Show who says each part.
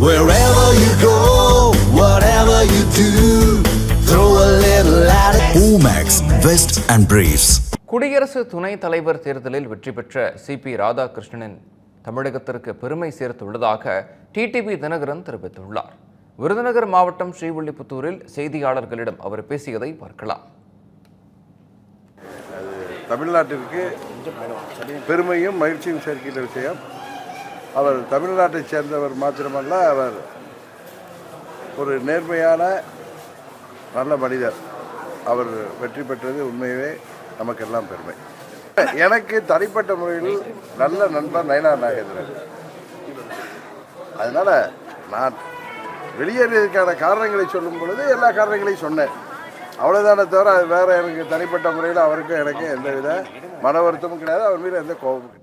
Speaker 1: Wherever you go, whatever you do, throw a little at it. Omax, Vest and Briefs.
Speaker 2: குடியரசு துணைத் தலைவர் தேர்தலில் வெற்றி பெற்ற சிபி ராதாகிருஷ்ணனின் தமிழகத்திற்கு பெருமை சேர்த்துள்ளதாக டிடிவி தினகரன் தெரிவித்துள்ளார் விருதுநகர் மாவட்டம் ஸ்ரீவில்லிபுத்தூரில் செய்தியாளர்களிடம் அவர் பேசியதை பார்க்கலாம்
Speaker 3: தமிழ்நாட்டிற்கு பெருமையும் மகிழ்ச்சியும் சேர்க்கின்ற விஷயம் அவர் தமிழ்நாட்டைச் சேர்ந்தவர் மாத்திரமல்ல அவர் ஒரு நேர்மையான நல்ல மனிதர். அவர் வெற்றி பெற்றது உண்மையவே நமக்கெல்லாம் பெருமை. எனக்கு தனிப்பட்ட முறையில் நல்ல நண்பர் நயனார் நாகேந்திரன். அதனால் நான் வெளியேறியதுக்கான காரணங்களை சொல்லும் பொழுது எல்லா காரணங்களையும் சொன்னேன். அவ்வளோதானே தவிர அது வேறு எனக்கு தனிப்பட்ட முறையில் அவருக்கும் எனக்கு எந்தவித மன வருத்தமும் கிடையாது. அவர் மீது எந்த கோபமும் கிடையாது.